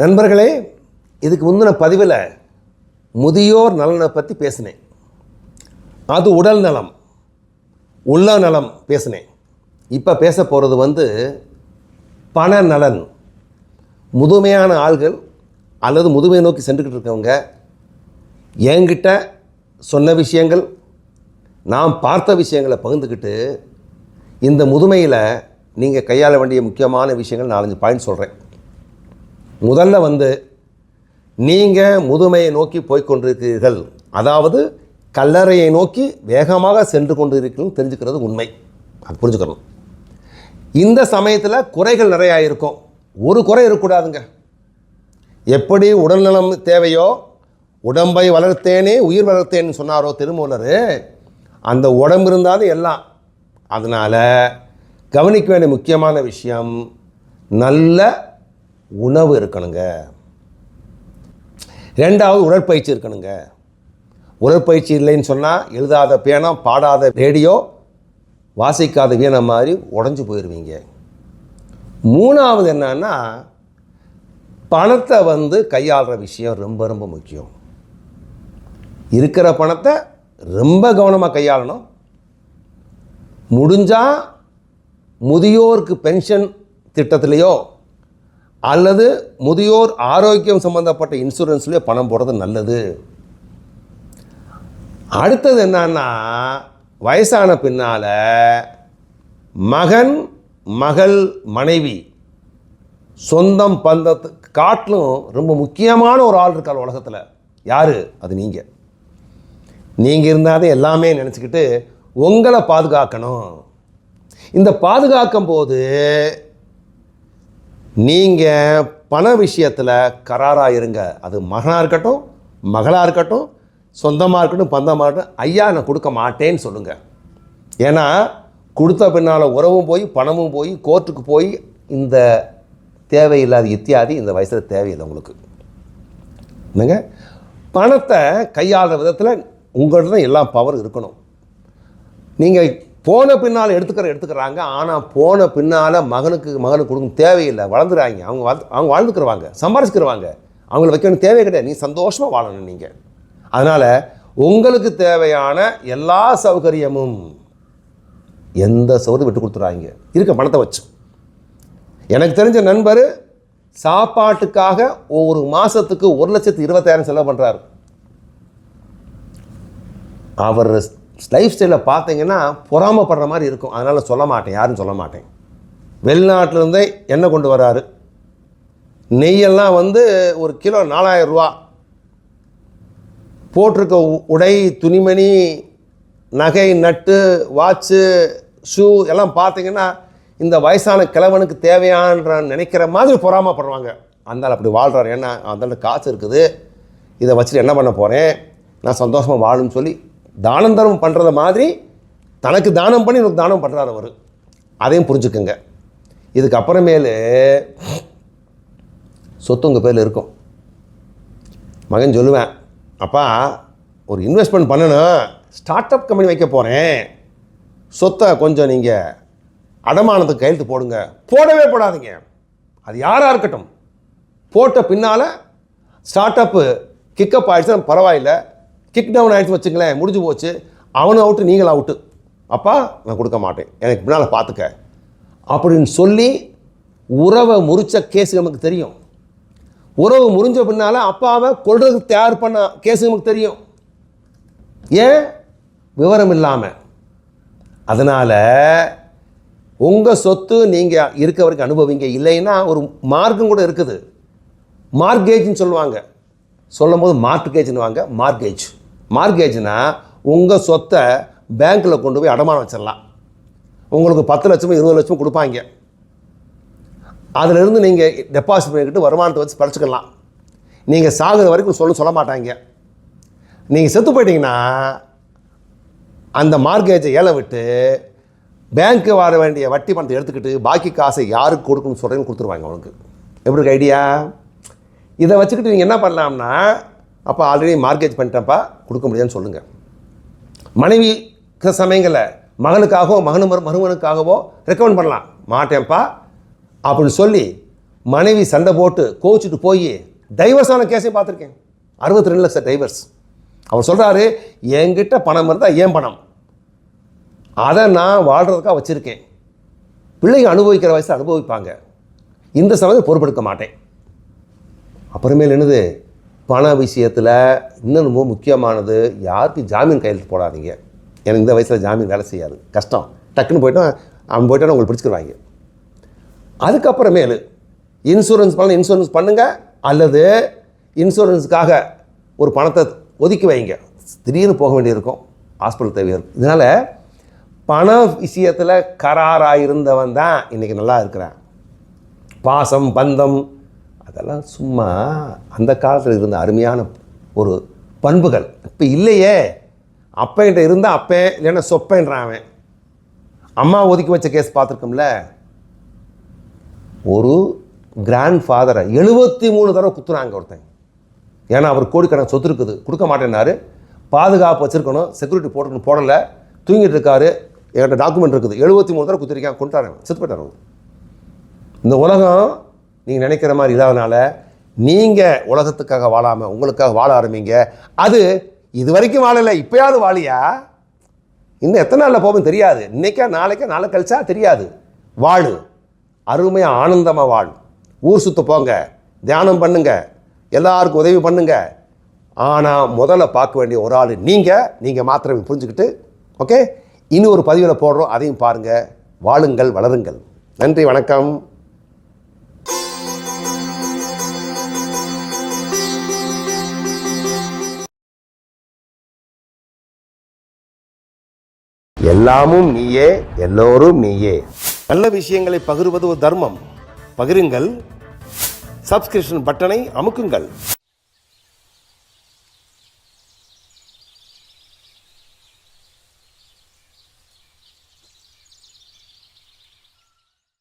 நண்பர்களே இதுக்கு முந்தின பதிவில் முதியோர் நலனை பற்றி பேசினேன். அது உடல் நலம் உள்ள நலம் பேசினேன். இப்போ பேச போகிறது வந்து பண நலன். முதுமையான ஆள்கள் அல்லது முதுமையை நோக்கி சென்றுக்கிட்டு இருக்கவங்க என்கிட்ட சொன்ன விஷயங்கள் நாம் பார்த்த விஷயங்களை பகிர்ந்துக்கிட்டு இந்த முதுமையில் நீங்கள் கையாள வேண்டிய முக்கியமான விஷயங்கள் நாலஞ்சு பாயிண்ட் சொல்கிறேன் முதல்ல வந்து நீங்கள் முதுமையை நோக்கி போய்கொண்டிருக்கிறீர்கள் அதாவது கல்லறையை நோக்கி வேகமாக சென்று கொண்டிருக்கிறீர்கள் தெரிஞ்சுக்கிறது உண்மை. அது புரிஞ்சுக்கணும். இந்த சமயத்தில் குறைகள் நிறையா இருக்கும். ஒரு குறை இருக்கக்கூடாதுங்க. எப்படி உடல்நலம் தேவையோ உடம்பை வளர்த்தேனே உயிர் வளர்த்தேன்னு சொன்னாரோ திருமூலர் அந்த உடம்பு இருந்தாலும் எல்லாம். அதனால் கவனிக்க வேண்டிய முக்கியமான விஷயம் நல்ல உணவு இருக்கணுங்க. ரெண்டாவது உடற்பயிற்சி இருக்கணுங்க. உடற்பயிற்சி இல்லைன்னு சொன்னால் எழுதாத பேனா பாடாத ரேடியோ வாசிக்காத வீணை மாதிரி உடஞ்சி போயிடுவீங்க மூணாவது என்னன்னா பணத்தை வந்து கையாளுற விஷயம் ரொம்ப ரொம்ப முக்கியம். இருக்கிற பணத்தை ரொம்ப கவனமாக கையாளணும். முடிஞ்சால் முதியோருக்கு பென்ஷன் திட்டத்திலேயோ அல்லது முதியோர் ஆரோக்கியம் சம்மந்தப்பட்ட இன்சூரன்ஸ்லேயே பணம் போடுறது நல்லது. அடுத்தது என்னன்னா வயசான பின்னால் மகன் மகள் மனைவி சொந்தம் பந்தத்து காட்டிலும் ரொம்ப முக்கியமான ஒரு ஆள் இருக்கார் உலகத்தில். யார்? அது நீங்கள் நீங்கள் இருந்தாலே எல்லாமே நினச்சிக்கிட்டு உங்களை பாதுகாக்கணும். இந்த பாதுகாக்கும் போது நீங்கள் பண விஷயத்தில் கராராக இருங்க. அது மகனாக இருக்கட்டும் மகளாக இருக்கட்டும் சொந்தமாக இருக்கட்டும் பந்தமாக இருக்கட்டும் ஐயா நான் கொடுக்க மாட்டேன்னு சொல்லுங்கள் ஏன்னா கொடுத்த பின்னால் உறவும் போய் பணமும் போய் கோர்ட்டுக்கு போய் இந்த தேவையில்லாத இத்தியாதி இந்த வயசில் தேவையில்லை உங்களுக்கு. என்னங்க? பணத்தை கையாளுற விதத்தில் உங்கள்கிட்ட தான் எல்லா பவர் இருக்கணும். நீங்கள் போன பின்னால் எடுத்துக்கிற எடுத்துக்கிறாங்க. ஆனால் போன பின்னால் மகனுக்கு மகனுக்கு கொடுக்கும் தேவையில்லை. வளர்ந்துறாங்க. அவங்க வாழ் அவங்க வாழ்ந்துக்கிறவாங்க சம்பாரிச்சுக்கிறவாங்க அவங்கள வைக்க வேண்டிய தேவை கிடையாது. நீ சந்தோஷமாக வாழணும் நீங்கள் அதனால் உங்களுக்கு தேவையான எல்லா சௌகரியமும் எந்த சௌகரியம் விட்டு கொடுத்துறாங்க. இருக்க பணத்தை வச்சு. எனக்கு தெரிஞ்ச நண்பர் சாப்பாட்டுக்காக ஒரு மாதத்துக்கு ஒரு லட்சத்து இருபத்தாயிரம் செலவு பண்ணுறாரு அவர் லைஃப் ஸ்டைலை பார்த்தீங்கன்னா பொறாமப்படுற மாதிரி இருக்கும். அதனால் சொல்ல மாட்டேன். யாரும் சொல்ல மாட்டேன். வெளிநாட்டிலேருந்தே எண்ணெய் கொண்டு வராரு? நெய்யெல்லாம் வந்து ஒரு கிலோ நாலாயிரம் ரூபா. போட்டிருக்க உ- உடை துணிமணி நகை நட்டு வாட்சு ஷூ எல்லாம் பார்த்தீங்கன்னா இந்த வயசான கிழவனுக்கு தேவையான்ற நினைக்கிற மாதிரி பொறாமப்படுறாங்க அந்த அப்படி வாழ்கிறார் ஏன்னா அந்த காசு இருக்குது. இதை வச்சுட்டு என்ன பண்ண போகிறேன் நான் சந்தோஷமாக வாழும்னு சொல்லி தானம் தர்மம் பண்ணுறத மாதிரி தனக்கு தானம் பண்ணி எனக்கு தானம் பண்ணுறாரு அவர். அதையும் புரிஞ்சுக்குங்க. இதுக்கு அப்புறமேலு சொத்து உங்கள் பேரில் இருக்கும். மகன் சொல்லுவேன் அப்பா ஒரு இன்வெஸ்ட்மெண்ட் பண்ணணும். ஸ்டார்ட் அப் கம்பெனி வைக்க போகிறேன் சொத்தை கொஞ்சம் நீங்கள் அடமானத்துக்கு கையெழுத்து போடுங்க. போடவே போடாதீங்க. அது யாராக இருக்கட்டும். போட்ட பின்னால் ஸ்டார்ட் அப்பு கிக்கப் ஆகிடுச்சுன்னா பரவாயில்ல. கிக் டவுன் ஆகிடுச்சு வச்சுங்களேன் முடிஞ்சு போச்சு. அவனும் அவுட்டு நீங்களும் அவுட்டு அப்பா நான் கொடுக்க மாட்டேன். எனக்கு பின்னால் பார்த்துக்க அப்படின்னு சொல்லி உறவை முறிச்ச கேஸ் நமக்கு தெரியும். உறவு முறிஞ்ச பின்னால் அப்பாவை கொள்றதுக்கு தயார் பண்ண கேஸ் நமக்கு தெரியும். ஏன்? விவரம் இல்லாமல் அதனால் உங்கள் சொத்து நீங்கள் இருக்க வரைக்கும் அனுபவிங்க. இல்லைன்னா ஒரு மார்க்கம் கூட இருக்குது. மார்க்கேஜ்னு சொல்லுவாங்க. சொல்லும் போது மார்க்கேஜ்னு வாங்க மார்க்கேஜ் மார்கேஜ்னால் உங்கள் சொத்தை பேங்க்கில் கொண்டு போய் அடமானம் வச்சிடலாம். உங்களுக்கு பத்து லட்சமும் இருபது லட்சமும் கொடுப்பாங்க. அதிலிருந்து நீங்கள் டெபாசிட் பண்ணிக்கிட்டு வருமானத்தை வச்சு பறிச்சுக்கலாம். நீங்கள் சாகுற வரைக்கும் சொல்ல சொல்ல மாட்டாங்க. நீங்கள் செத்து போயிட்டீங்கன்னா அந்த மார்க்கேஜை ஏழை விட்டு பேங்க்கு வர வேண்டிய வட்டி பணத்தை எடுத்துக்கிட்டு பாக்கி காசை யாருக்கு கொடுக்கணும்னு சொல்கிறேன்னு கொடுத்துருவாங்க அவனுக்கு எப்படி இருக்கு ஐடியா இதை வச்சுக்கிட்டு நீங்கள் என்ன பண்ணலாம்னா அப்போ ஆல்ரெடி மார்க்கேஜ் பண்ணிட்டேன்ப்பா கொடுக்க முடியாதுன்னு சொல்லுங்கள் மனைவி சில சமயங்களில் மகனுக்காகவோ மகனு மரு மருமனுக்காகவோ ரெக்கமெண்ட் பண்ணலாம். மாட்டேன்ப்பா. அப்படின்னு சொல்லி மனைவி சண்டை போட்டு கோச்சிட்டு போய் டைவர்ஸான கேஸே பார்த்துருக்கேன். அறுபத்தி ரெண்டு லட்சம் டைவர்ஸ் அவர் சொல்கிறாரு என்கிட்ட பணம் இருந்தால் ஏன் பணம்? அதை நான் வாழ்கிறதுக்காக வச்சுருக்கேன். பிள்ளைங்க அனுபவிக்கிற வயசு அனுபவிப்பாங்க. இந்த சமயத்தை பொறுப்பெடுக்க மாட்டேன். அப்புறமேல் என்னது? பண விஷயத்தில் இன்னும் ரொம்ப முக்கியமானது யாருக்கும் ஜாமீன் கையெழுத்து போடாதீங்க. எனக்கு இந்த வயசில் ஜாமீன் வேலை செய்யாது. கஷ்டம். டக்குன்னு போயிட்டா அவன் போயிட்டா உங்களுக்கு பிடிச்சிக்கிறாங்க அதுக்கப்புறமேலு இன்சூரன்ஸ் பண்ண இன்சூரன்ஸ் பண்ணுங்கள் அல்லது இன்சூரன்ஸுக்காக ஒரு பணத்தை ஒதுக்கி வைங்க. திடீர்னு போக வேண்டியிருக்கும். ஹாஸ்பிட்டல் தேவை இருக்கும். இதனால் பண விஷயத்தில் கராராக இருந்தவன் தான் இன்றைக்கி நல்லா இருக்கிறான். பாசம் பந்தம் அதெல்லாம் சும்மா அந்த காலத்தில் இருந்த அருமையான ஒரு பண்புகள். இப்போ இல்லையே. அப்பன்கிட்ட இருந்தால் அப்பேன் இல்லைன்னா சொப்பேன்றான் அவன். அம்மா ஒதுக்கி வச்ச கேஸ் பார்த்துருக்கோம்ல. ஒரு கிராண்ட் ஃபாதரை எழுபத்தி மூணு தடவை குத்துறாங்க ஒருத்தன். ஏன்னா அவர் கோடிக்கணக்கு சொத்து இருக்குது. கொடுக்க மாட்டேன்னாரு. பாதுகாப்பு வச்சுருக்கணும். செக்யூரிட்டி போட்டுக்கணும். போடலை. தூங்கிட்டு இருக்காரு. என்கிட்ட டாக்குமெண்ட் இருக்குது. எழுபத்தி மூணு தடவை குத்திருக்கான். கொண்டாரு செத்து போயிட்டார் இந்த உலகம் நீங்கள் நினைக்கிற மாதிரி இல்லாதனால நீங்கள் உலகத்துக்காக வாழாமல் உங்களுக்காக வாழ ஆரம்பிங்க. அது இது வரைக்கும் வாழலை இப்போயாவது வாழியா? இன்னும் எத்தனை நாளில் போகும் தெரியாது. இன்னைக்கா நாளைக்கா நாளை கழிச்சா தெரியாது. வாழு. அருமையாக ஆனந்தமாக வாழ். ஊர் சுற்ற போங்க. தியானம் பண்ணுங்க. எல்லாருக்கும் உதவி பண்ணுங்க. ஆனால் முதல்ல பார்க்க வேண்டிய ஒரு ஆள் நீங்கள் நீங்கள் மாத்திரம் புரிஞ்சுக்கிட்டு ஓகே இன்னும் ஒரு பதிவில் போடுறோம். அதையும் பாருங்கள் வாழுங்கள் வளருங்கள். நன்றி வணக்கம். எல்லாமும் நீயே எல்லோரும் நீயே. நல்ல விஷயங்களை பகிர்வது ஒரு தர்மம். பகிருங்கள். சப்ஸ்கிரிப்ஷன் பட்டனை அமுக்குங்கள்.